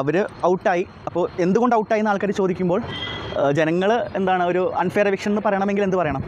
അവർ ഔട്ടായി. അപ്പോൾ എന്തുകൊണ്ട് ഔട്ടായി എന്ന് ആൾക്കാർ ചോദിക്കുമ്പോൾ ജനങ്ങൾ എന്താണ് ഒരു അൺഫെയർ എവിക്ഷൻ എന്ന് പറയണമെങ്കിൽ എന്ത് പറയണം?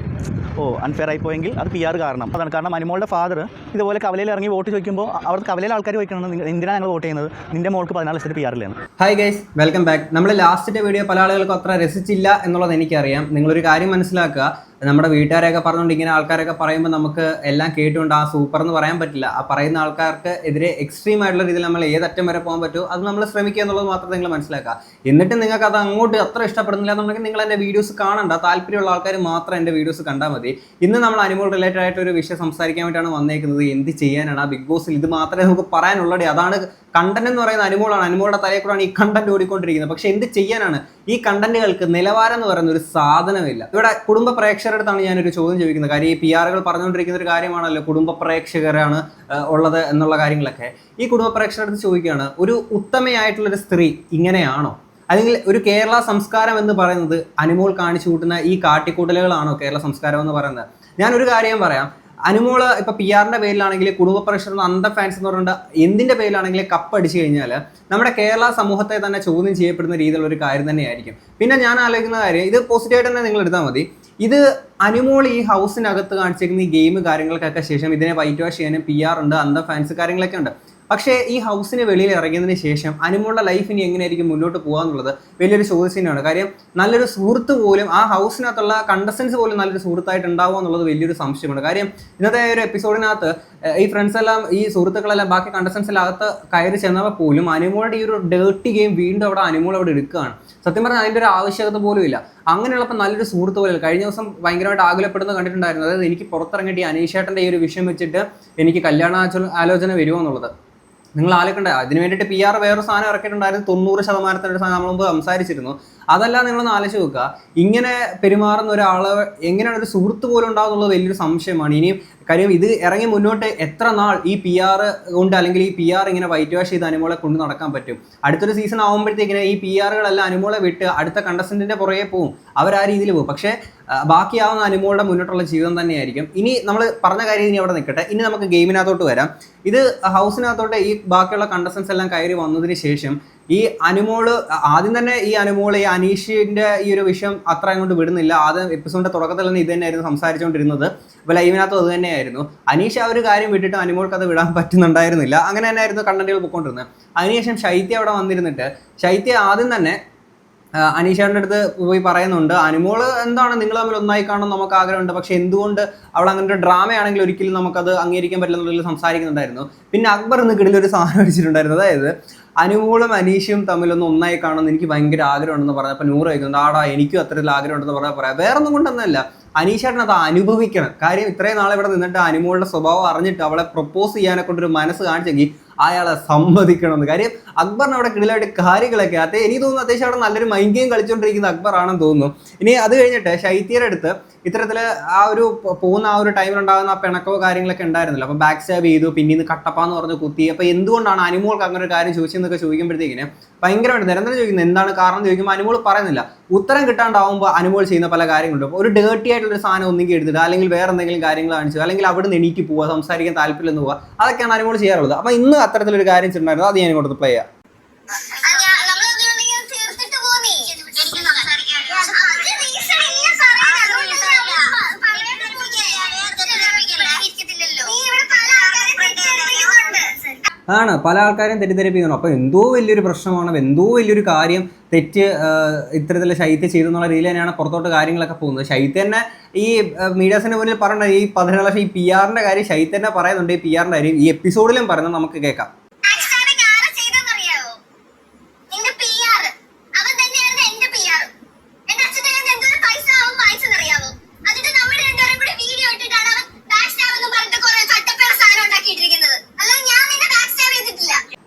ഓ അൺഫെയർ ആയി പോയെങ്കിൽ അത് പി ആർ കാരണം. അതാണ് കാരണം അനുമോളുടെ ഫാദർ ഇതുപോലെ കവലയിൽ ഇറങ്ങി വോട്ട് ചോദിക്കുമ്പോൾ അവർക്ക് കവലയിൽ ആൾക്കാർ ചോദിക്കണം "നിങ്ങൾ എന്തിനാണ് ഞങ്ങൾ വോട്ട് ചെയ്യുന്നത്? നിന്റെ മോൾക്ക് പതിനാല് ലക്ഷത്തിൽ പി ആറിലാണ് ഹൈ ഗൈസ് വെൽക്കം ബാക്ക് നമ്മൾ ലാസ്റ്റിന്റെ വീഡിയോ പല ആളുകൾക്കും അത്ര രസിച്ചില്ല എന്നുള്ളത് എനിക്കറിയാം. നിങ്ങളൊരു കാര്യം മനസ്സിലാക്കുക. നമ്മുടെ വീട്ടുകാരെയൊക്കെ പറഞ്ഞുകൊണ്ട് ഇങ്ങനെ ആൾക്കാരൊക്കെ പറയുമ്പോൾ നമുക്ക് എല്ലാം കേട്ടുകൊണ്ട് ആ സൂപ്പർ എന്ന് പറയാൻ പറ്റില്ല. ആ പറയുന്ന ആൾക്കാർക്ക് എതിരെ എക്സ്ട്രീം ആയിട്ടുള്ള രീതിയിൽ നമ്മൾ ഏതറ്റം വരെ പോകാൻ പറ്റുമോ അത് നമ്മൾ ശ്രമിക്കുക എന്നുള്ളത് മാത്രം നിങ്ങൾ മനസ്സിലാക്കുക. എന്നിട്ട് നിങ്ങൾക്ക് അത് അങ്ങോട്ട് അത്ര ഇഷ്ടപ്പെടുന്നില്ല എന്നുണ്ടെങ്കിൽ നിങ്ങൾ എന്റെ വീഡിയോസ് കാണണ്ട. താല്പര്യമുള്ള ആൾക്കാർ മാത്രം എന്റെ വീഡിയോസ് കണ്ടാൽ മതി. ഇന്ന് നമ്മൾ അനിമൽ റിലേറ്റഡ് ആയിട്ട് ഒരു വിഷയം സംസാരിക്കാൻ വേണ്ടിയിട്ടാണ് വന്നേക്കുന്നത്. എന്ത് ചെയ്യാനാണ്? ആ ബിഗ് ബോസിൽ ഇത് മാത്രമേ നമുക്ക് പറയാനുള്ളത് അതാണ് കണ്ടന്റ് എന്ന് പറയുന്ന അനുമോളാണ് അനുമോളുടെ തലയിൽ കൂടെയാണ് ഈ കണ്ടന്റ് ഓടിക്കൊണ്ടിരിക്കുന്നത്. പക്ഷെ എന്ത് ചെയ്യാനാണ്? ഈ കണ്ടന്റുകൾക്ക് നിലവാരം എന്ന് പറയുന്ന ഒരു സാധനമില്ല. ഇവിടെ കുടുംബ പ്രേക്ഷകരുടെ അടുത്താണ് ഞാനൊരു ചോദ്യം ചോദിക്കുന്നത്. കാര്യം ഈ പി ആറുകൾ പറഞ്ഞുകൊണ്ടിരിക്കുന്ന ഒരു കാര്യമാണല്ലോ കുടുംബ പ്രേക്ഷകരാണ് ഉള്ളത് എന്നുള്ള കാര്യങ്ങളൊക്കെ. ഈ കുടുംബ പ്രേക്ഷകരുടെ അടുത്ത് ചോദിക്കുകയാണ് ഒരു ഉത്തമയായിട്ടുള്ള ഒരു സ്ത്രീ ഇങ്ങനെയാണോ? അല്ലെങ്കിൽ ഒരു കേരള സംസ്കാരം എന്ന് പറയുന്നത് അനുമോൾ കാണിച്ചു കൂട്ടുന്ന ഈ കാട്ടിക്കൂട്ടലുകളാണോ കേരള സംസ്കാരം എന്ന് പറയുന്നത്? ഞാനൊരു കാര്യം പറയാം. അനുമോൾ ഇപ്പൊ പി ആറിന്റെ പേരിലാണെങ്കിൽ കുടുംബ പ്രേക്ഷകർ അന്ധ ഫാൻസ് എന്ന് പറയുന്നത് എന്തിന്റെ പേരിലാണെങ്കിൽ കപ്പ് അടിച്ചു കഴിഞ്ഞാൽ നമ്മുടെ കേരള സമൂഹത്തെ തന്നെ ചോദ്യം ചെയ്യപ്പെടുന്ന രീതിയിലുള്ള ഒരു കാര്യം തന്നെയായിരിക്കും. പിന്നെ ഞാൻ ആലോചിക്കുന്ന കാര്യം ഇത് പോസിറ്റീവായിട്ട് തന്നെ നിങ്ങൾ എടുത്താൽ മതി. ഇത് അനുമോൾ ഈ ഹൗസിനകത്ത് കാണിച്ചിരിക്കുന്ന ഈ ഗെയിം കാര്യങ്ങൾക്കൊക്കെ ശേഷം ഇതിനെ വൈറ്റ് വാഷ് ചെയ്യാനും പി ആർ ഉണ്ട് അന്ധ ഫാൻസ് കാര്യങ്ങളൊക്കെ ഉണ്ട്. പക്ഷേ ഈ ഹൗസിന് വെളിയിൽ ഇറങ്ങിയതിന് ശേഷം അനുമോളുടെ ലൈഫ് ഇനി എങ്ങനെയായിരിക്കും മുന്നോട്ട് പോകാന്നുള്ളത് വലിയൊരു ചോദ്യചിഹ്നമാണ് കാര്യം നല്ലൊരു സുഹൃത്ത് പോലും ആ ഹൗസിനകത്തുള്ള കണ്ടസ്റ്റൻസ് പോലും നല്ലൊരു സുഹൃത്തായിട്ട് ഉണ്ടാവുക എന്നുള്ളത് വലിയൊരു സംശയമാണ്. കാര്യം ഇന്നത്തെ ഒരു എപ്പിസോഡിനകത്ത് ഈ ഫ്രണ്ട്സ് എല്ലാം ഈ സുഹൃത്തുക്കളെല്ലാം ബാക്കി കണ്ടസ്റ്റൻസിനകത്ത് കയറി ചെന്നവ പോലും അനുമോളുടെ ഈ ഒരു ഡേർട്ടി ഗെയിം വീണ്ടും അവിടെ അനുമോൾ അവിടെ എടുക്കുകയാണ്. സത്യം പറഞ്ഞാൽ അതിന്റെ ഒരു ആവശ്യകത പോലും ഇല്ല. അങ്ങനെയുള്ളപ്പോൾ നല്ലൊരു സുഹൃത്ത് പോലെ കഴിഞ്ഞ ദിവസം ഭയങ്കരമായിട്ട് ആകുലപ്പെടുന്നത് കണ്ടിട്ടുണ്ടായിരുന്നു. അതായത് എനിക്ക് പുറത്തിറങ്ങിയിട്ട് ഈ അനീഷേട്ടന്റെ ഈ ഒരു വിഷയം വെച്ചിട്ട് എനിക്ക് കല്യാണ ആലോചന വരുമോ എന്നുള്ളത്. നിങ്ങൾ ആലോചിക്കേണ്ട. അതിന് വേണ്ടിയിട്ട് പി ആർ വേറൊരു സാധനം ഇറക്കിയിട്ടുണ്ടായിരുന്നു. തൊണ്ണൂറ് ശതമാനത്തിന്റെ സാധനം നമ്മൾ മുമ്പ് സംസാരിച്ചിരുന്നു. അതെല്ലാം നിങ്ങൾ ആലോചിച്ച് നോക്കുക. ഇങ്ങനെ പെരുമാറുന്ന ഒരാൾ എങ്ങനെയാണ് ഒരു സുഹൃത്ത് പോലും ഉണ്ടാകുന്നുള്ളത് വലിയൊരു സംശയമാണ്. ഇനിയും കാര്യം ഇത് ഇറങ്ങി മുന്നോട്ട് എത്ര നാൾ ഈ പി ആർ കൊണ്ട് അല്ലെങ്കിൽ ഈ പി ആർ ഇങ്ങനെ വൈറ്റ് വാഷ് ചെയ്ത് അനുമോളെ കൊണ്ട് നടക്കാൻ പറ്റും? അടുത്തൊരു സീസൺ ആകുമ്പോഴത്തേക്കിന് ഈ പി ആറുകളെല്ലാം അനുമോളെ വിട്ട് അടുത്ത കണ്ടസ്റ്റന്റിന്റെ പുറകെ പോകും അവർ ആ രീതിയിൽ പോകും പക്ഷേ ബാക്കിയാവുന്ന അനുമോളുടെ മുന്നോട്ടുള്ള ജീവിതം തന്നെയായിരിക്കും. ഇനി നമ്മൾ പറഞ്ഞ കാര്യം ഇനി അവിടെ നിൽക്കട്ടെ. ഇനി നമുക്ക് ഗെയിമിനകത്തോട്ട് വരാം. ഇത് ഹൗസിനകത്തോട്ട് ഈ ബാക്കിയുള്ള കണ്ടസ്റ്റൻസ് എല്ലാം കയറി വന്നതിന് ശേഷം ഈ അനുമോൾ ആദ്യം തന്നെ ഈ അനുമോൾ ഈ അനീഷിന്റെ ഈ ഒരു വിഷയം അത്ര അങ്ങോട്ട് വിടുന്നില്ല. ആദ്യം എപ്പിസോഡിന്റെ തുടക്കത്തിൽ തന്നെ ഇത് തന്നെയായിരുന്നു സംസാരിച്ചുകൊണ്ടിരുന്നത്. അപ്പോൾ ലൈവിനകത്ത് അത് തന്നെയായിരുന്നു. അനീഷ് ആ ഒരു കാര്യം വിട്ടിട്ട് അനുമോൾക്ക് അത് വിടാൻ പറ്റുന്നുണ്ടായിരുന്നില്ല. അങ്ങനെ തന്നെയായിരുന്നു കണ്ടന്റുകൾ പോയിക്കൊണ്ടിരുന്നത് അതിനുശേഷം ശൈത്യ അവിടെ വന്നിരുന്നിട്ട് ശൈത്യ ആദ്യം തന്നെ അനീഷേട്ടന്റെ അടുത്ത് പോയി പറയുന്നുണ്ട്. അനുമോൾ എന്താണ്? നിങ്ങൾ തമ്മിൽ ഒന്നായി കാണണം നമുക്ക് ആഗ്രഹമുണ്ട്. പക്ഷെ എന്തുകൊണ്ട് അവൾ അങ്ങനെ ഒരു ഡ്രാമയാണെങ്കിൽ ഒരിക്കലും നമുക്കത് അംഗീകരിക്കാൻ പറ്റില്ല എന്നുള്ളതിൽ സംസാരിക്കുന്നുണ്ടായിരുന്നു. പിന്നെ അക്ബർ എന്ന് ഒരു സാധനം അടിച്ചിട്ടുണ്ടായിരുന്നു. അതായത് അനുമോളും അനീഷും തമ്മിലൊന്ന് ഒന്നായി കാണണം എനിക്ക് ഭയങ്കര ആഗ്രഹമുണ്ടെന്ന് പറഞ്ഞപ്പോൾ നൂറ് വയ്ക്കുന്നത് ആടാ എനിക്കും അത്തരത്തിൽ ആഗ്രഹമുണ്ടെന്ന് പറഞ്ഞാൽ പറയാം. വേറെ ഒന്നും കൊണ്ടൊന്നല്ല. അനീഷേട്ടൻ അത് അനുഭവിക്കണം. കാര്യം ഇത്രയും നാളെ ഇവിടെ നിന്നിട്ട് അനുമോളുടെ സ്വഭാവം അറിഞ്ഞിട്ട് അവളെ പ്രപ്പോസ് ചെയ്യാനെ കൊണ്ടൊരു മനസ്സ് കാണിച്ചെങ്കിൽ അയാളെ സമ്മതിക്കണമെന്ന്. കാര്യം അക്ബറിന് അവിടെ കിടിലായിട്ട് കാര്യങ്ങളൊക്കെ അത് എനിക്ക് തോന്നുന്നു അത്യാവശ്യം അവിടെ നല്ലൊരു മൈൻഡ് ഗെയിം കളിച്ചുകൊണ്ടിരിക്കുന്ന അക്ബർ ആണെന്ന് തോന്നുന്നു. ഇനി അത് കഴിഞ്ഞിട്ട് ശൈത്യയുടെ അടുത്ത് ഇത്തരത്തിൽ ആ ഒരു പോകുന്ന ആ ഒരു ടൈമിലുണ്ടാകുന്ന ആ പിണക്കോ കാര്യങ്ങളൊക്കെ ഉണ്ടായിരുന്നില്ല. അപ്പൊ ബാക്ക് സ്റ്റാബ് ചെയ്തു പിന്നീട് കട്ടപ്പാന്ന് പറഞ്ഞ് കുത്തി. അപ്പൊ എന്തുകൊണ്ടാണ് അനുമോൾക്ക് അങ്ങനെ ഒരു കാര്യം ചോദിച്ചെന്നൊക്കെ ചോദിക്കുമ്പോഴത്തേക്കിന് ഭയങ്കരമായിട്ട് നിരന്തരം ചോദിക്കുന്നത് എന്താണ് കാരണം ചോദിക്കുമ്പോൾ അനുമോൾ പറയുന്നില്ല. ഉത്തരം കിട്ടാണ്ടാവുമ്പോൾ അനുമോൾ ചെയ്യുന്ന പല കാര്യങ്ങളുണ്ട്. അപ്പോൾ ഒരു ഡേർട്ടി ആയിട്ടുള്ള ഒരു സാധനം ഒന്നെങ്കിൽ എടുത്തിട്ട് അല്ലെങ്കിൽ വേറെ എന്തെങ്കിലും കാര്യങ്ങൾ കാണിച്ചു അല്ലെങ്കിൽ അവിടെ നിന്ന് എണീറ്റ് പോവുക സംസാരിക്കാൻ താല്പര്യം പോവുക അതൊക്കെയാണ് അനുമോൾ ചെയ്യാറുള്ളത്. അപ്പൊ ഇന്ന് അത്തരത്തിലൊരു കാര്യം ചെയ്തിട്ടുണ്ടായിരുന്നു അത് ഞാൻ ഇങ്ങോട്ട് പ്ലേ ചെയ്യാം ആണ്. പല ആൾക്കാരും തെറ്റിദ്ധരിപ്പിക്കുന്നു. അപ്പോൾ എന്തോ വലിയൊരു പ്രശ്നമാണ് എന്തോ വലിയൊരു കാര്യം തെറ്റ് ഇത്തരത്തിൽ ശൈത്യ ചെയ്തു എന്നുള്ള രീതിയിൽ തന്നെയാണ് പുറത്തോട്ട് കാര്യങ്ങളൊക്കെ പോകുന്നത്. ശൈത്യ തന്നെ ഈ മീഡിയാസിന്റെ മുന്നിൽ പറഞ്ഞ ഈ പതിനാല് ലക്ഷം ഈ പി ആറിന്റെ കാര്യം ശൈത്യ തന്നെ പറയുന്നുണ്ട്. ഈ പി ആറിന്റെ കാര്യം ഈ എപ്പിസോഡിലും പറയുന്നത് നമുക്ക് കേൾക്കാം ആക്ച്വലി ആരാ ചെയ്തതെന്നറിയാവോ? നിന്റെ PR. അവൻ തന്നെയായിരുന്നു എന്റെ PR. എന്റെ അച്ഛന്റെ കയ്യിൽ നിന്ന് എന്തോരം പൈസ അവൻ വാങ്ങിച്ചെന്നറിയാവോ? എന്നിട്ട് നമ്മൾ രണ്ടുപേരും കൂടി video ഇട്ടിട്ടാണ് അവൻ backstab എന്ന് പറഞ്ഞിട്ട് കുറെ കട്ടപ്പേറ സാധനം ഉണ്ടാക്കിയിട്ടിരിക്കുന്നത്. അല്ലാതെ ഞാൻ നിന്നെ backstab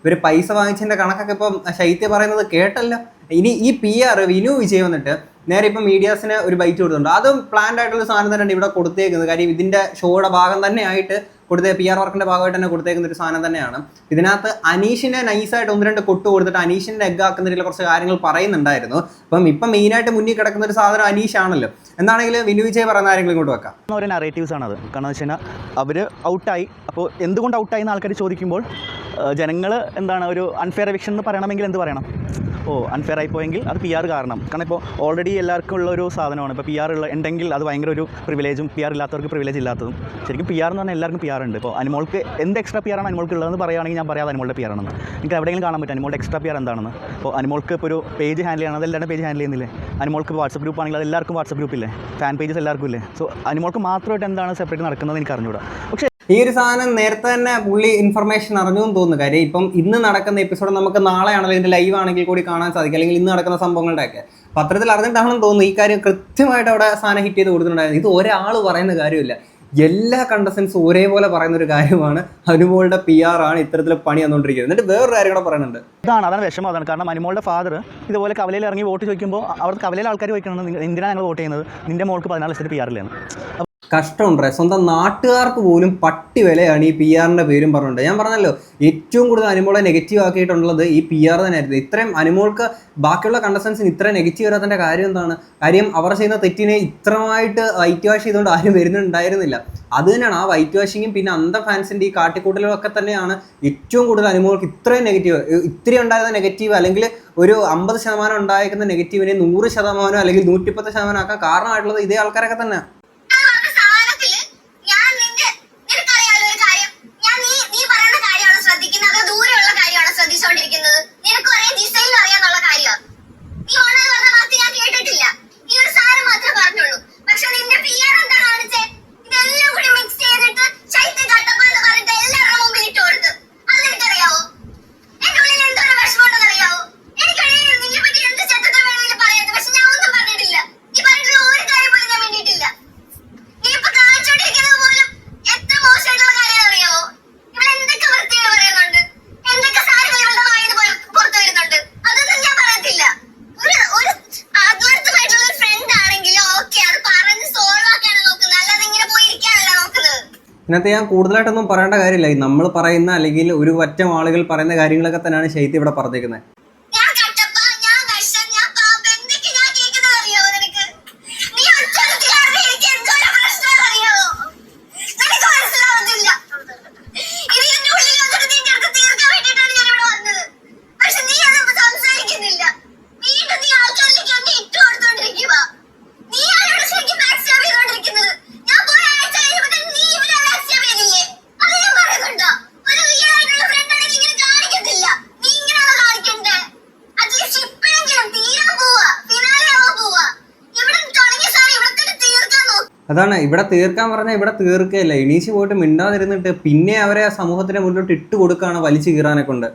ഇവർ പൈസ വാങ്ങിച്ചതിന്റെ കണക്കൊക്കെ ഇപ്പം ശൈത്യ പറയുന്നത് കേട്ടല്ല. ഇനി ഈ പി ആർ വിനു വിജയ് വന്നിട്ട് നേരെ ഇപ്പം മീഡിയാസിന് ഒരു ബൈറ്റ് കൊടുത്തിട്ടുണ്ട്. അതും പ്ലാൻഡ് ആയിട്ടുള്ള സാധനം തന്നെയാണ് ഇവിടെ കൊടുത്തേക്കുന്നത്. കാര്യം ഇതിന്റെ ഷോയുടെ ഭാഗം തന്നെ ആയിട്ട് കൊടുത്ത പി ആർ വർക്കിന്റെ ഭാഗമായിട്ട് തന്നെ കൊടുത്തേക്കുന്ന ഒരു സാധനം തന്നെയാണ്. ഇതിനകത്ത് അനീഷിനെ നൈസായിട്ട് ഒന്ന് രണ്ട് കൊട്ട് കൊടുത്തിട്ട് ആക്കുന്ന രീതിയിലുള്ള കുറച്ച് കാര്യങ്ങൾ പറയുന്നുണ്ടായിരുന്നു. അപ്പം ഇപ്പം മെയിനായിട്ട് മുന്നിൽ കിടക്കുന്ന ഒരു സാധനം അനീഷ് ആണല്ലോ. എന്താണെങ്കിലും വിനു വിജയ് പറയുന്ന കാര്യങ്ങൾ ഇങ്ങോട്ട് വെക്കാം. ഒരു നറേറ്റീവ്സ് അത്. കാരണം വെച്ച് കഴിഞ്ഞാൽ അവർ ഔട്ടായി അപ്പോൾ എന്തുകൊണ്ട് ഔട്ടായി എന്ന് ആൾക്കാർ ചോദിക്കുമ്പോൾ ജനങ്ങൾ എന്താണ് ഒരു അൺഫെയർ എവിക്ഷൻ എന്ന് പറയണമെങ്കിൽ എന്ത് പറയണം? ഓ അൺഫെയർ ആയി പോയെങ്കിൽ അത് പി ആർ കാരണം. കാരണം ഇപ്പോൾ ഓൾറെഡി എല്ലാവർക്കും ഉള്ള ഒരു സാധനമാണ്. ഇപ്പോൾ പി ആർ ഉള്ള ഉണ്ടെങ്കിൽ അത് ഭയങ്കര ഒരു പ്രിവിലേജും പി ആർ ഇല്ലാത്തവർക്ക് പ്രിവിലേജ് ഇല്ലാത്തതും. ശരിക്കും പി ആർ എന്ന് പറഞ്ഞാൽ എല്ലാവർക്കും പി ആർ ഉണ്ട്. ഇപ്പോൾ അനുമോൾക്ക് എന്ത് എക്സ്ട്രാ പി ആറാണ് അനുമോൾക്ക് ഉള്ളതെന്ന് പറയുകയാണെങ്കിൽ ഞാൻ പറയാതെ അനുമോളുടെ പി ആണെന്ന്. എനിക്ക് എവിടെയെങ്കിലും കാണാൻ പറ്റും അനുമോളുടെ എക്സ്ട്രാ പി ആർ എന്താണെന്ന്. ഇപ്പോൾ അനുമോൾക്ക് ഇപ്പോൾ ഒരു പേജ് ഹാൻഡിൽ ചെയ്യണം. അതെല്ലാവരുടെ പേജ് ഹാൻഡിൽ ചെയ്യുന്നില്ലേ? അനുമോൾക്ക് വാട്സപ്പ് ഗ്രൂപ്പ് ആണെങ്കിൽ അത് എല്ലാവർക്കും വാട്സപ്പ് ഗ്രൂപ്പില്ലേ ഫാൻ പേജസ് എല്ലാവർക്കും ഇല്ലേ? സോ അനുമോൾക്ക് മാത്രമായിട്ട് എന്താണ് സെപ്പറേറ്റ് നടക്കുന്നത് എനിക്ക് അറിഞ്ഞുകൂടാ പക്ഷേ ഈ ഒരു സാധനം നേരത്തെ തന്നെ പുള്ളി ഇൻഫർമേഷൻ അറിഞ്ഞു എന്ന് തോന്നുന്നു. കാര്യം ഇപ്പം ഇന്ന് നടക്കുന്ന എപ്പിസോഡ് നമുക്ക് നാളെ ഇതിന്റെ ലൈവ് ആണെങ്കിൽ കൂടി കാണാൻ സാധിക്കും. അല്ലെങ്കിൽ ഇന്ന് നടക്കുന്ന സംഭവങ്ങളുടെയൊക്കെ. പത്രത്തിൽ അറിഞ്ഞിട്ടാണെന്ന് തോന്നുന്നു ഈ കാര്യം കൃത്യമായിട്ട് അവിടെ സാധനം ഹിറ്റ് ചെയ്ത് കൊടുത്തിട്ടുണ്ടായിരുന്നു. ഇത് ഒരാൾ പറയുന്ന കാര്യമില്ല. എല്ലാ കണ്ടസ്റ്റൻസും ഒരേപോലെ പറയുന്ന ഒരു കാര്യമാണ്. അനുമോളുടെ പി ആർ ആണ് ഇത്തരത്തിൽ പണി വന്നുകൊണ്ടിരിക്കുന്നത് എന്നിട്ട് വേറൊരു കാര്യം കൂടെ പറയുന്നുണ്ട്. ഇതാണ് അതാണ് വിഷമം. അതാണ്. കാരണം അനുമോളുടെ ഫാദർ ഇതുപോലെ കവലയിൽ ഇറങ്ങി വോട്ട് ചോദിക്കുമ്പോൾ അവിടെ കവലയിൽ ആൾക്കാർ ചോദിക്കണം "നിങ്ങൾ എന്തിനാണ് ഞങ്ങൾ വോട്ട് ചെയ്യുന്നത്? നിന്റെ മോൾക്ക് പതിനാല് ലക്ഷത്തിൽ പി ആറിലാണ് കഷ്ടമുണ്ടേ? സ്വന്തം നാട്ടുകാർക്ക് പോലും പട്ടി വിലയാണ് ഈ പി ആറിന്റെ പേരും പറഞ്ഞിട്ട് ഞാൻ പറഞ്ഞല്ലോ ഏറ്റവും കൂടുതൽ അനുമോളെ നെഗറ്റീവ് ആക്കിയിട്ടുള്ളത് ഈ പി ആർ തന്നെയായിരുന്നു. ഇത്രയും അനുമോൾക്ക് ബാക്കിയുള്ള കണ്ടസ്റ്റൻസിന് ഇത്ര നെഗറ്റീവ് വരാത്തതിന്റെ കാര്യം എന്താണ്? കാര്യം അവർ ചെയ്യുന്ന തെറ്റിനെ ഇത്രമായിട്ട് വൈറ്റ് വാഷ് ചെയ്തുകൊണ്ട് ആരും വരുന്നുണ്ടായിരുന്നില്ല. അത് തന്നെയാണ് ആ വൈറ്റ് വാഷിങ്ങും പിന്നെ അന്ത ഫാൻസിന്റെ ഈ കാട്ടിക്കൂട്ടലും ഒക്കെ തന്നെയാണ് ഏറ്റവും കൂടുതൽ അനുമോൾക്ക് ഇത്രയും നെഗറ്റീവ് ഇത്തിരി ഉണ്ടായിരുന്ന നെഗറ്റീവ് അല്ലെങ്കിൽ ഒരു അമ്പത് ശതമാനം ഉണ്ടായിരിക്കുന്ന നെഗറ്റീവിനെ നൂറ് ശതമാനം അല്ലെങ്കിൽ നൂറ്റിപ്പത്ത് ശതമാനം ആക്കാൻ കാരണമായിട്ടുള്ളത് ഇതേ ആൾക്കാരൊക്കെ തന്നെ ഞാൻ പറഞ്ഞ സാധനത്തിൽ ഞാൻ നിന്റെ നിനക്കറിയാലോ ഒരു കാര്യം ഞാൻ നീ നീ പറയുന്ന കാര്യമാണോ ശ്രദ്ധിക്കുന്നത് അതോ ദൂരെയുള്ള കാര്യമാണോ ശ്രദ്ധിച്ചുകൊണ്ടിരിക്കുന്നത് നിനക്കും അറിയാം ജിസയിലും അറിയാന്നുള്ള കാര്യമാണ് നീ ഉള്ളത് പറഞ്ഞ വാക്ക് ഞാൻ കേട്ടിട്ടില്ല ഈ ഒരു സാധനം മാത്രമേ പറഞ്ഞുള്ളൂ പക്ഷെ നിന്റെ പി ആർ എന്താ കാണിച്ചേ ഇതെല്ലാം കൂടി മിക്സ് ചെയ്തിട്ട് ശൈത്യ കട്ടപ്പാന്ന് പറഞ്ഞിട്ട് എല്ലാവരുടെ മുമ്പിൽ ഇട്ട് കൊടുത്ത് അത് നിനക്കറിയാവോ എന്റെ ഉള്ളിൽ എന്തോരം വിഷമമുണ്ടെന്ന് അറിയാവോ എനിക്കറിയാം നിന്നെ പറ്റി എന്ത് ചെറ്റത്തെ വേണമെങ്കിലും പറയാം പക്ഷെ ഞാൻ ഒന്നും പറഞ്ഞിട്ടില്ല നീ പറഞ്ഞിട്ടുള്ള ഒരു കാര്യം പോലും ഞാൻ വേണ്ടിയിട്ടില്ല നീ ഇപ്പൊ കാണിച്ചോണ്ടിരിക്കുന്നത് പോലും എത്ര മോശമായിട്ടുള്ള കാര്യം അറിയാവോ ഇവിടെ എന്തൊക്കെ വൃത്തികൾ പറയുന്നുണ്ട് എന്തൊക്കെ സാധനങ്ങൾ ഇവളുടെ വായിൽ പുറത്തു വരുന്നുണ്ട് അതൊന്നും ഞാൻ പറയത്തില്ല ഒരു ഒരു ആത്മാർത്ഥമായിട്ടുള്ള ഒരു ഫ്രണ്ട് ആണെങ്കിലും ഓക്കെ അത് പറഞ്ഞ് സോൾവ് ആക്കാനാണ് നോക്കുന്നത് അല്ലാതെ ഇങ്ങനെ പോയി ഇരിക്കാനല്ല നോക്കുന്നത് ഇതിനകത്ത് ഞാൻ കൂടുതലായിട്ടൊന്നും പറയേണ്ട കാര്യമില്ല. നമ്മൾ പറയുന്ന അല്ലെങ്കിൽ ഒരു പറ്റം ആളുകൾ പറയുന്ന കാര്യങ്ങളൊക്കെ തന്നെയാണ് ശൈത്യം ഇവിടെ പറഞ്ഞേക്കുന്നത് ഞാൻ കട്ടപ്പ ഞാൻ വിഷം ഞാൻ പാപ എന്തൊക്കെ ഞാൻ കേൾക്കുന്നത് അറിയാവോ നിനക്ക് നീ ഒറ്റ കാരണം എനിക്ക് എന്തോരം പ്രശ്നം അറിയാവോ നിനക്ക് മനസ്സിലാവത്തില്ല ഇത് എന്റെ ഉള്ളിൽ വന്നിട്ട് നിന്റെ അടുത്ത് തീർക്കാൻ വേണ്ടിയിട്ടാണ് ഞാൻ ഇവിടെ വന്നത് പക്ഷെ നീ അത് സംസാരിക്കുന്നില്ല വീണ്ടും നീ ആൾക്കാരിലേക്ക് എന്നെ ഇട്ട് കൊടുത്തോണ്ടിരിക്കുക നീ ആരോട് ശരിക്കും ബാക്സ്റ്റാബ് ചെയ്തോണ്ടിരിക്കുന്നത് ഞാൻ പോയ ആഴ്ച കഴിയുമ്പോൾ തന്നെ നീ ഇവരെ ബാക്സ്റ്റാബ് ചെയ്തില്ലേ അത് ഞാൻ പറയുന്നുണ്ടോ ഒരു റിയൽ ആയിട്ടുള്ള ഫ്രണ്ട് ആണെങ്കിൽ ഇങ്ങനെ കാണിക്കത്തില്ല നീ ഇങ്ങനെയാണോ കാണിക്കണ്ടേ അറ്റ്ലീസ്റ്റ് ഇപ്പോഴെങ്കിലും തീരാൻ പോവാ ഫിനാലെ ആവാൻ പോവാ ഇവിടെ തുടങ്ങിയ സാധനം ഇവിടെ തന്നെ തീർക്കാൻ നോക്ക് അതാണ് ഇവിടെ തീർക്കാൻ പറഞ്ഞാൽ ഇവിടെ തീർക്കുകയല്ല എണീച്ച് പോയിട്ട് മിണ്ടാതിരുന്നിട്ട് പിന്നെ അവരെ ആ സമൂഹത്തിന് മുന്നോട്ട് ഇട്ട് കൊടുക്കുകയാണ് വലിച്ചു കീറാനെ കൊണ്ട്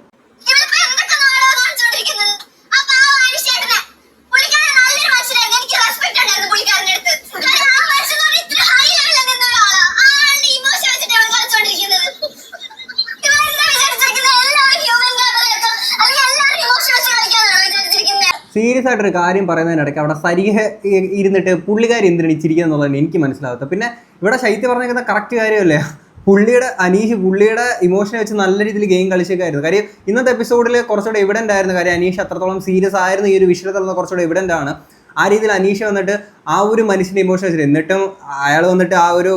സീരിയസ് ആയിട്ടൊരു കാര്യം പറയുന്നതിനിടയ്ക്ക് അവിടെ സരിഹ ഇരുന്നിട്ട് പുള്ളിക്കാരി എന്തിനാണ് ഇച്ചിരിക്കുക എന്നുള്ളതാണ് എനിക്ക് മനസ്സിലാവാത്തത്. പിന്നെ ഇവിടെ ശൈത്യ പറഞ്ഞേക്കുന്ന കറക്റ്റ് കാര്യമല്ലേ? പുള്ളിയുടെ അനീഷ് പുള്ളിയുടെ ഇമോഷനെ വെച്ച് നല്ല രീതിയിൽ ഗെയിം കളിച്ചേക്കായിരുന്നു കാര്യം ഇന്നത്തെ എപ്പിസോഡിൽ കുറച്ചുകൂടെ എവിഡന്റ് ആയിരുന്നു. കാര്യം അനീഷ് അത്രത്തോളം സീരിയസ് ആയിരുന്നു ഈ ഒരു വിഷയത്തിൽ കുറച്ചുകൂടെ എവിഡന്റ് ആണ്. ആ രീതിയിൽ അനീഷ് വന്നിട്ട് ആ ഒരു മനുഷ്യന്റെ ഇമോഷൻ വെച്ചിട്ട് എന്നിട്ടും അയാൾ വന്നിട്ട് ആ ഒരു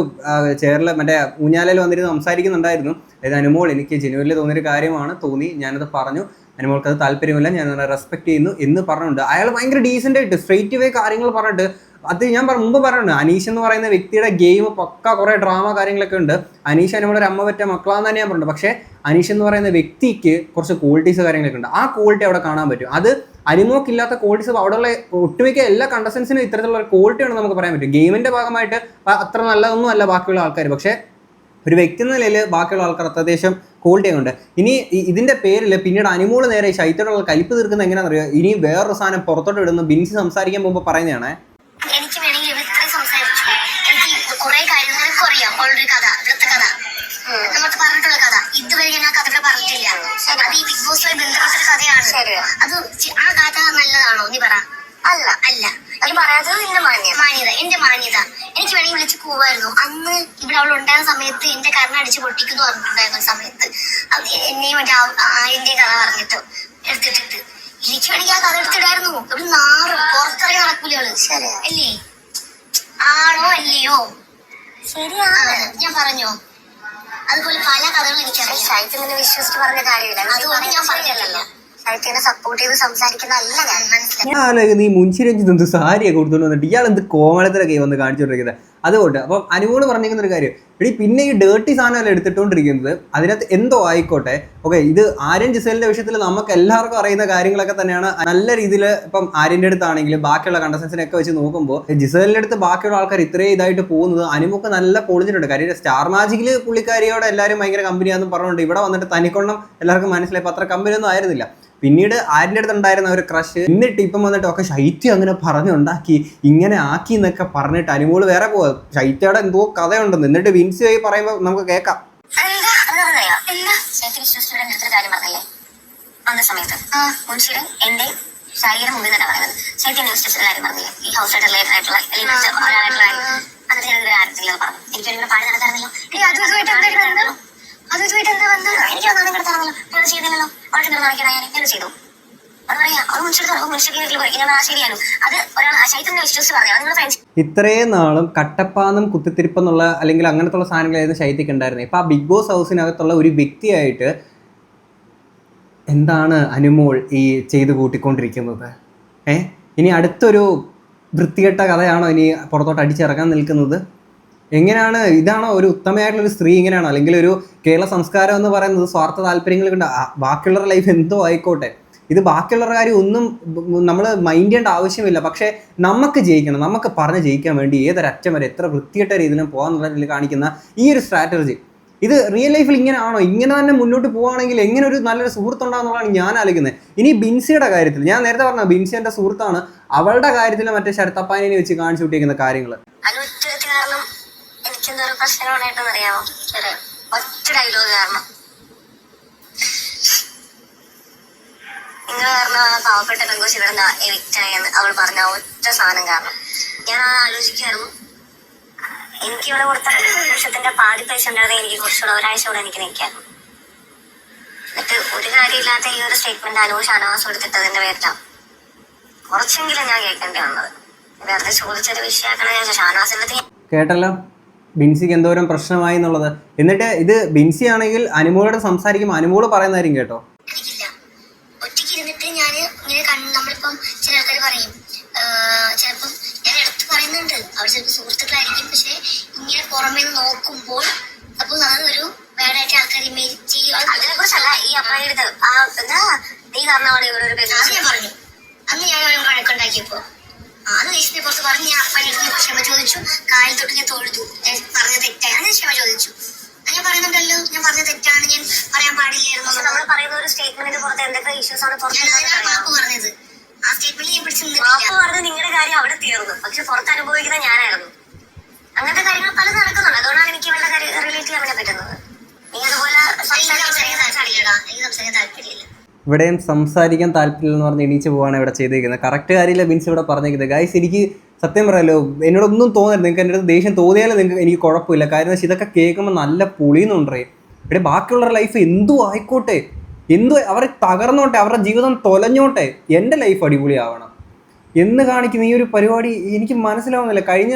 ചെയറിൽ മറ്റേ ഊഞ്ഞാലയിൽ വന്നിട്ട് സംസാരിക്കുന്നുണ്ടായിരുന്നു. അതായത് അനുമോൾ എനിക്ക് ജനുവലിൽ തോന്നിയൊരു കാര്യമാണ്. തോന്നി ഞാനത് പറഞ്ഞു. അനുമോൾക്ക് അത് താല്പര്യമില്ല. ഞാൻ റെസ്പെക്ട് ചെയ്യുന്നു എന്ന് പറഞ്ഞിട്ടുണ്ട് അയാൾ ഭയങ്കര ഡീസന്റ് ആയിട്ട് സ്ട്രെയിറ്റ് വേ കാര്യങ്ങൾ പറഞ്ഞിട്ട് അത് ഞാൻ മുമ്പ് പറഞ്ഞിട്ടുണ്ട്. അനീഷ് എന്ന് പറയുന്ന വ്യക്തിയുടെ ഗെയിം പക്ക കുറേ ഡ്രാമ കാര്യങ്ങളൊക്കെ ഉണ്ട്. അനീഷ് അനുമോടെ ഒരു അമ്മ പറ്റ മക്കളാന്ന് തന്നെ ഞാൻ പറഞ്ഞിട്ടുണ്ട്. പക്ഷേ അനീഷ് എന്ന് പറയുന്ന വ്യക്തിക്ക് കുറച്ച് ക്വാളിറ്റീസ് കാര്യങ്ങളൊക്കെ ഉണ്ട്. ആ ക്വാളിറ്റി അവിടെ കാണാൻ പറ്റും. അത് അനിമോക്കില്ലാത്ത ക്വാളിറ്റീസ് അവിടെയുള്ള ഒട്ടുമിക്ക എല്ലാ കണ്ടസ്റ്റൻസിനും ഇത്തരത്തിലുള്ള ഒരു ക്വാളിറ്റി ഉണ്ടെന്ന് നമുക്ക് പറയാൻ പറ്റും. ഗെയിമിന്റെ ഭാഗമായിട്ട് അത്ര നല്ലതൊന്നും അല്ല ബാക്കിയുള്ള ആൾക്കാർ പക്ഷേ ഒരു വ്യക്തി എന്ന നിലയിൽ ബാക്കിയുള്ള ആൾക്കാർ അത്യാവശ്യം ക്വാളിറ്റി ഉണ്ട്. ഇനി ഇതിന്റെ ഇതിന്റെ പേരിൽ പിന്നീട് അനിമോൾ നേരെ ശൈത്യോടുള്ള കലിപ്പ് തീർക്കുന്നത് എങ്ങനെയാണെന്ന് അറിയുക ഇനി വേറൊരു സാധനം പുറത്തോട്ട് ഇടുന്ന ബിൻസി സംസാരിക്കാൻ പോകുമ്പോൾ പറയുന്നതാണ്. എനിക്ക് വേണമെങ്കിൽ സംസാരിച്ചു. എനിക്ക് കുറെ കാര്യങ്ങൾ നിനക്കും അറിയാം. ഓൾറെഡി കഥ വൃത്തകഥ നമുക്ക് പറഞ്ഞിട്ടുള്ള കഥ. ഇതുവരെ ഞാൻ ആ പറഞ്ഞിട്ടില്ല. അത് ഈ ബിഗ് ബോസുമായി ബന്ധപ്പെട്ട കഥയാണ്. അത് ആ കഥ നല്ലതാണോ? നീ പറ. അല്ല. അല്ല. അത് പറയാത്തത് നിന്റെ മാന്യത. മാന്യത. എന്റെ മാന്യത. എനിക്ക് വേണമെങ്കിൽ വിളിച്ച് പോവായിരുന്നു. അന്ന് ഇവിടെ അവൾ ഉണ്ടായിരുന്ന സമയത്ത് എന്റെ കരണ അടിച്ച് പൊട്ടിക്കുന്നു പറഞ്ഞിട്ടുണ്ടായിരുന്ന സമയത്ത്. എന്നെയും മറ്റേ ആയിന്റെ കഥ പറഞ്ഞിട്ട് എടുത്തിട്ടിട്ട്. എനിക്ക് വേണമെങ്കിൽ ആ കഥ എടുത്തിടായിരുന്നു. ഇവിടെ നാറും. പുറത്തിറങ്ങി നടക്കൂലകൾ അല്ലേ? ആണോ അല്ലയോ? ശരിയാണ് ഞാൻ പറഞ്ഞോ? അതുപോലെ പല കഥകളും എനിക്കറിയാം. ശൈത്യനെ വിശ്വസിച്ച് പറഞ്ഞ കാര്യമില്ല. അതുകൊണ്ട് ഞാൻ പറഞ്ഞല്ലോ ഈ മുൻഷിരഞ്ജിത്ത് എന്ത് സാരിയൊക്കെ കൊടുത്തോണ്ട് വന്നിട്ട്? ഇയാൾ എന്ത് കോമളത്തിലൊക്കെ വന്ന് കാണിച്ചുകൊണ്ടിരിക്കുന്നത് അതുകൊണ്ട് അപ്പം അനുമോൾ പറഞ്ഞിരിക്കുന്ന ഒരു കാര്യം. എടി പിന്നെ ഈ ഡേർട്ടി സാധനമല്ല എടുത്തിട്ടുകൊണ്ടിരിക്കുന്നത് അതിനകത്ത് എന്തോ ആയിക്കോട്ടെ. ഓക്കെ ഇത് ആര്യൻ ജിസേലിന്റെ വിഷയത്തിൽ നമുക്ക് എല്ലാവർക്കും അറിയുന്ന കാര്യങ്ങളൊക്കെ തന്നെയാണ്. നല്ല രീതിയിൽ ഇപ്പം ആര്യന്റെ അടുത്താണെങ്കിലും ബാക്കിയുള്ള കണ്ടസ്റ്റൻസിനൊക്കെ വെച്ച് നോക്കുമ്പോൾ ജിസേലിന്റെ അടുത്ത് ബാക്കിയുള്ള ആൾക്കാർ ഇത്രയും ഇതായിട്ട് പോകുന്നത് അനുമൊക്കെ നല്ല പൊളിഞ്ഞിട്ടുണ്ട്. കാര്യം സ്റ്റാർ മാജിക്കിൽ പുള്ളിക്കാരിയോട് എല്ലാവരും ഭയങ്കര കമ്പനിയാണെന്ന് പറഞ്ഞുകൊണ്ട് ഇവിടെ വന്നിട്ട് തനിക്കൊണ്ണം എല്ലാവർക്കും മനസ്സിലായി. അത്ര കമ്പനിയൊന്നും ആയിരുന്നില്ല. പിന്നീട് ആരിന്റെ അടുത്ത് ഉണ്ടായിരുന്ന ഒരു ക്രഷ് എന്നിട്ട് ഇപ്പം വന്നിട്ട് ഒക്കെ ശൈത്യം അങ്ങനെ പറഞ്ഞുണ്ടാക്കി ഇങ്ങനെ ആക്കി എന്നൊക്കെ പറഞ്ഞിട്ട് അനുമോൾ വേറെ പോവാ. ശൈത്യയുടെ എന്തോ കഥയുണ്ടെന്ന്. എന്നിട്ട് വിൻസി ആയി പറയുമ്പോൾ നമുക്ക് കേൾക്കാം. വന്ന സമയത്ത്. മുൻഷിയുടെ എന്റെ ശാരിയുടെ മുമ്പിൽ തന്നെ പറയുന്നത്. ശൈത്യം ന്യൂസ് കാര്യം പറഞ്ഞില്ലേ? ഈ ഹൗസ് റിലേറ്റഡ് ആയിട്ടുള്ള ഒരാളായിട്ടുള്ള കാര്യം എന്നിട്ട് ഞാൻ ആരത്തില്ല പറഞ്ഞു. എനിക്ക് ഒരിക്കലും പാടി നടക്കാറില്ലല്ലോ. അത് ഇതുമായിട്ട് എന്താ വന്ന് എനിക്ക് ഇവിടെ തറന്നല്ലോ ഞാൻ ചെയ്തില്ലല്ലോ. അവിടെ നിന്ന് കാണിക്കണം ഞാൻ. ചെയ്തു. ഇത്രയും നാളും കട്ടപ്പാന്നും കുത്തിത്തിരിപ്പെന്നുള്ള അല്ലെങ്കിൽ അങ്ങനത്തുള്ള സാധനങ്ങളായിരുന്നു ശൈത്യക്ക് ഉണ്ടായിരുന്നത് ഇപ്പം ആ ബിഗ് ബോസ് ഹൗസിനകത്തുള്ള ഒരു വ്യക്തിയായിട്ട് എന്താണ് അനുമോൾ ഈ ചെയ്ത് കൂട്ടിക്കൊണ്ടിരിക്കുന്നത്? ഏ? ഇനി അടുത്തൊരു വൃത്തികെട്ട കഥയാണോ ഇനി പുറത്തോട്ട് അടിച്ചിറക്കാൻ നിൽക്കുന്നത്? എങ്ങനെയാണ് ഇതാണോ ഒരു ഉത്തമയായിട്ടുള്ള ഒരു സ്ത്രീ ഇങ്ങനെയാണോ? അല്ലെങ്കിൽ ഒരു കേരള സംസ്കാരം എന്ന് പറയുന്നത് സ്വാർത്ഥ താല്പര്യങ്ങൾ കണ്ട ബാക്കിയുള്ളവരുടെ ലൈഫ് എന്തോ ആയിക്കോട്ടെ. ഇത് ബാക്കിയുള്ളവരുടെ കാര്യം ഒന്നും നമ്മൾ മൈൻഡ് ചെയ്യേണ്ട ആവശ്യമില്ല. പക്ഷേ നമുക്ക് ജയിക്കണം നമുക്ക് പറഞ്ഞ് ജയിക്കാൻ വേണ്ടി ഏതൊരു ഏതൊരറ്റം വരെ എത്ര വൃത്തിയിട്ട രീതിയിലും പോകാന്നുള്ള രീതിയിൽ കാണിക്കുന്ന ഈ ഒരു സ്ട്രാറ്റജി ഇത് റിയൽ ലൈഫിൽ ഇങ്ങനെ ആണോ? ഇങ്ങനെ തന്നെ മുന്നോട്ട് പോവുകയാണെങ്കിൽ എങ്ങനെ ഒരു നല്ലൊരു സുഹൃത്തുണ്ടാകുന്നതാണ് ഞാൻ ആലോചിക്കുന്നത്. ഇനി ബിൻസിയുടെ കാര്യത്തിൽ ഞാൻ നേരത്തെ പറഞ്ഞ ബിൻസി എന്റെ സുഹൃത്താണ്. അവളുടെ കാര്യത്തിൽ മറ്റേ ശരത്തപ്പാനിനെ വെച്ച് കാണിച്ചു കൂട്ടിയിരിക്കുന്ന കാര്യങ്ങൾ കാരണം എനിക്ക് എന്തോരം പ്രശ്നങ്ങളുണ്ടായിട്ടെന്ന് അറിയാമോ ഒറ്റ ഡയലോഗ് കാരണം. നിങ്ങൾ കാരണം ആ പാവപ്പെട്ട പെങ്കുശി ഇവിടെ എവിക്റ്റ് ആയെന്ന് അവൾ പറഞ്ഞ ഒറ്റ സാധനം കാരണം. ഞാൻ അത് ആലോചിക്കായിരുന്നു എനിക്ക് ഇവിടെ കൊടുത്ത ലക്ഷത്തിന്റെ പാതി പൈസ ഉണ്ടായിരുന്നെങ്കിൽ എനിക്ക് കുറച്ചുകൂടെ ഒരാഴ്ച കൂടെ എനിക്ക് നിൽക്കായിരുന്നു എന്നിട്ട് ഒരു കാര്യമില്ലാത്ത ഈ ഒരു സ്റ്റേറ്റ്മെന്റ് അനുഭവ ഷാനവാസം എടുത്തിട്ടതിന്റെ പേരിലാണ്. കുറച്ചെങ്കിലും ഞാൻ കേൾക്കേണ്ടി വന്നത്. വെറുതെ ചോദിച്ചൊരു ഷാനവാസിന്റെ കേട്ടല്ലോ? ബിൻസിക്ക് എന്തോരം പ്രശ്നമായി എന്നുള്ളത്. എന്നിട്ട് ഇത് ബിൻസി ആണെങ്കിൽ അനുമോളോട് സംസാരിക്കുമ്പോൾ അനുമോൾ പറയുന്നതായിരിക്കും കേട്ടോ. ഒറ്റയ്ക്ക് ഇരുന്നിട്ട് ഞാൻ ഇങ്ങനെ കണ്ണ് നമ്മളിപ്പം ചില ആൾക്കാർ പറയും ചിലപ്പം ഞാൻ എടുത്ത് പറയുന്നുണ്ട്. അവർ ചിലപ്പോൾ സുഹൃത്തുക്കളായിരിക്കും പക്ഷെ ഇങ്ങനെ പുറമേ നോക്കുമ്പോൾ അപ്പൊ അത് ഒരു ബാഡായിട്ട് ആൾക്കാർ ഇമേജ് ചെയ്യും അതിനെ കുറിച്ചല്ല ഈ അമ്മയുടെ ആ എന്താ നീ പറഞ്ഞ പോലെ ഇവിടെ ഒരു പറഞ്ഞു. അന്ന് ഞാൻ വഴക്കുണ്ടാക്കിയപ്പോ ആദ്യ ദേശത്തെ പുറത്ത് പറഞ്ഞ് ഞാൻ ഞാൻ ക്ഷമ ചോദിച്ചു. കാലിൽ തൊട്ട് ഞാൻ തൊഴുതു. ഞാൻ പറഞ്ഞ തെറ്റാണ് ഞാൻ ക്ഷമ ചോദിച്ചു. ഞാൻ പറയുന്നുണ്ടല്ലോ. ഞാൻ പറഞ്ഞ തെറ്റാണ് ഞാൻ പറയാൻ പാടില്ലായിരുന്നു. നമ്മൾ പറയുന്ന ഒരു സ്റ്റേറ്റ്മെന്റിന് പുറത്ത് എന്തൊക്കെ ഇഷ്യൂസ് ആണ് മാപ്പ് പറഞ്ഞത്? ആ സ്റ്റേറ്റ്മെന്റ് ഞാൻ പിടിച്ചു മാപ്പ് പറഞ്ഞത് നിങ്ങളുടെ കാര്യം അവിടെ തീർന്നു. പക്ഷെ പുറത്ത് അനുഭവിക്കുന്ന ഞാനായിരുന്നു. അങ്ങനത്തെ കാര്യങ്ങൾ പല നടക്കുന്നുണ്ട്. അതുകൊണ്ടാണ് എനിക്ക് ഇവളുടെ കാര്യം റിലേറ്റ് ചെയ്യാൻ പറ്റുന്നത്. നീ അതുപോലെ സംസാരിക്കാൻ താല്പര്യമില്ല. ഇവിടെയും സംസാരിക്കാൻ താല്പര്യമില്ലെന്ന് പറഞ്ഞ് എണീച്ച് പോവാണ് ഇവിടെ ചെയ്തിരിക്കുന്നത് കറക്റ്റ് കാര്യമില്ല ബിൻസ് ഇവിടെ പറഞ്ഞിരിക്കുന്നത് ഗൈസ് എനിക്ക് സത്യം പറയാലോ എന്നോടൊന്നും തോന്നരുത്. നിങ്ങൾക്ക് എന്റെ അടുത്ത് ദേഷ്യം തോന്നിയാലും നിങ്ങൾക്ക് എനിക്ക് കുഴപ്പമില്ല. കാര്യം വെച്ചാൽ ഇതൊക്കെ കേൾക്കുമ്പോൾ നല്ല പുളിയുന്നുണ്ടേ ഇവിടെ ബാക്കിയുള്ളവരുടെ ലൈഫ് എന്തു ആയിക്കോട്ടെ? എന്തു അവർ തകർന്നോട്ടെ അവരുടെ ജീവിതം തൊലഞ്ഞോട്ടെ എന്റെ ലൈഫ് അടിപൊളിയാവണം. എന്ന് കാണിക്കുന്ന ഈ ഒരു പരിപാടി എനിക്ക് മനസ്സിലാവുന്നില്ല. കഴിഞ്ഞ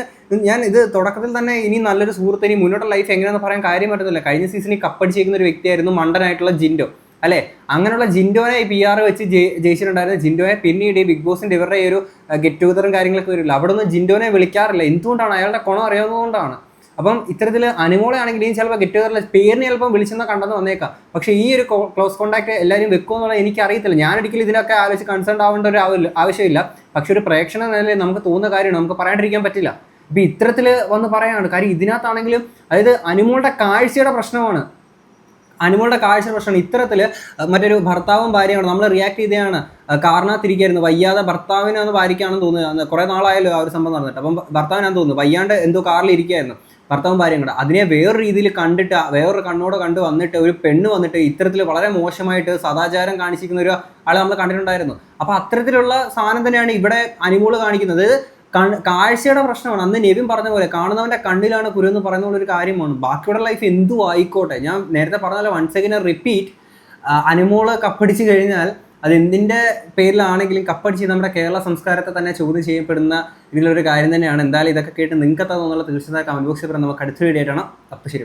ഞാൻ ഇത് തുടക്കത്തിൽ തന്നെ ഇനി നല്ലൊരു സുഹൃത്ത് ഇനി മുന്നോട്ടുള്ള ലൈഫ് എങ്ങനെയാണെന്ന് പറയാൻ കാര്യം പറ്റുന്നില്ല കഴിഞ്ഞ സീസണിൽ കപ്പടിച്ചേക്കുന്ന ഒരു വ്യക്തിയായിരുന്നു മണ്ടനായിട്ടുള്ള ജിൻഡോ. അല്ലേ? അങ്ങനെയുള്ള ജിൻഡോനെ പി ആർ വെച്ച് ജയിച്ചിട്ടുണ്ടായിരുന്നു ജിൻഡോയെ പിന്നീട് ഈ ബിഗ് ബോസിന്റെ ഇവരുടെ ഈ ഒരു ഗെറ്റ് ടുഗദറും കാര്യങ്ങളൊക്കെ വരില്ല. അവിടെ ഒന്നും ജിൻഡോനെ വിളിക്കാറില്ല. എന്തുകൊണ്ടാണ്? അയാളുടെ കുണം അറിയാവുന്നതുകൊണ്ടാണ്. അപ്പം ഇത്തരത്തിൽ അനുമോളെ ആണെങ്കിൽ ഇനി ചിലപ്പോൾ ഗെറ്റ് ടുഗതറിൽ പേരിന് ചിലപ്പോൾ വിളിച്ചെന്ന് കണ്ടെന്ന് വന്നേക്കാം. പക്ഷേ ഈ ഒരു ക്ലോസ് കോൺടാക്ട് എല്ലാവരും വെക്കുമെന്നുള്ളത് എനിക്ക് അറിയത്തില്ല ഞാൻ ഒരിക്കലും ഇതിനൊക്കെ ആലോചിച്ച് കൺസേൺ ആവേണ്ട ഒരു ആവശ്യമില്ല. പക്ഷെ ഒരു പ്രേക്ഷണ നിലയിൽ നമുക്ക് തോന്നുന്ന കാര്യമാണ് നമുക്ക് പറയാണ്ടിരിക്കാൻ പറ്റില്ല. ഇപ്പം ഇത്തരത്തിൽ വന്ന് പറയാണ്. കാര്യം ഇതിനകത്താണെങ്കിലും അതായത് അനുമോളുടെ കാഴ്ചയുടെ പ്രശ്നമാണ്. അനുമോളുടെ കാഴ്ച പ്രശ്നമാണ് ഇത്തരത്തിൽ മറ്റൊരു ഭർത്താവും ഭാര്യയാണ് നമ്മൾ റിയാക്ട് ചെയ്തതാണ്. കാരണത്തിരിക്കായിരുന്നു വയ്യാതെ ഭർത്താവിനെ ഒന്ന് ഭാര്യയ്ക്കാണെന്ന് തോന്നുന്നത് കുറേ നാളായാലും ആ ഒരു സംഭവം നടന്നിട്ട്. അപ്പം ഭർത്താവിനാന്ന് തോന്നുന്നു. വയ്യാണ്ട് എന്തോ കാറിൽ ഇരിക്കുകയായിരുന്നു ഭർത്താവും ഭാര്യയും കൂടെ. അതിനെ വേറൊരു രീതിയിൽ കണ്ടിട്ട് വേറൊരു കണ്ണോടെ കണ്ട് വന്നിട്ട് ഒരു പെണ്ണ് വന്നിട്ട് ഇത്തരത്തിൽ വളരെ മോശമായിട്ട് സദാചാരം കാണിച്ചിരിക്കുന്ന ഒരു ആളെ നമ്മൾ കണ്ടിട്ടുണ്ടായിരുന്നു. അപ്പോൾ അത്തരത്തിലുള്ള സാധനം തന്നെയാണ് ഇവിടെ അനുമോൾ കാണിക്കുന്നത്. കാഴ്ചയുടെ പ്രശ്നമാണ്. അന്ന് നെവിൻ പറഞ്ഞ പോലെ കാണുന്നവന്റെ കണ്ണിലാണ് കുരു എന്ന് പറയുന്ന ഒരു കാര്യമാണ്. ബാക്കിയുള്ള ലൈഫ് എന്തു ആയിക്കോട്ടെ. ഞാൻ നേരത്തെ പറഞ്ഞ പോലെ വൺസ് അഗൈൻ റിപ്പീറ്റ് അനുമോൾ കപ്പടിച്ച് കഴിഞ്ഞാൽ അത് എന്തിന്റെ പേരിലാണെങ്കിലും കപ്പടിച്ച് നമ്മുടെ കേരള സംസ്കാരത്തെ തന്നെ ചോദ്യം ചെയ്യപ്പെടുന്ന ഇതിലൊരു കാര്യം തന്നെയാണ്. എന്തായാലും ഇതൊക്കെ കേട്ട് നിങ്ങൾക്ക് തോന്നുന്നുള്ള തീർച്ചയായും കമന്റ് ബോക്സിൽ പറയാം നമുക്ക് അടുത്ത വീഡിയോ ആയിട്ടാണ് അപ്പോൾ ശരി.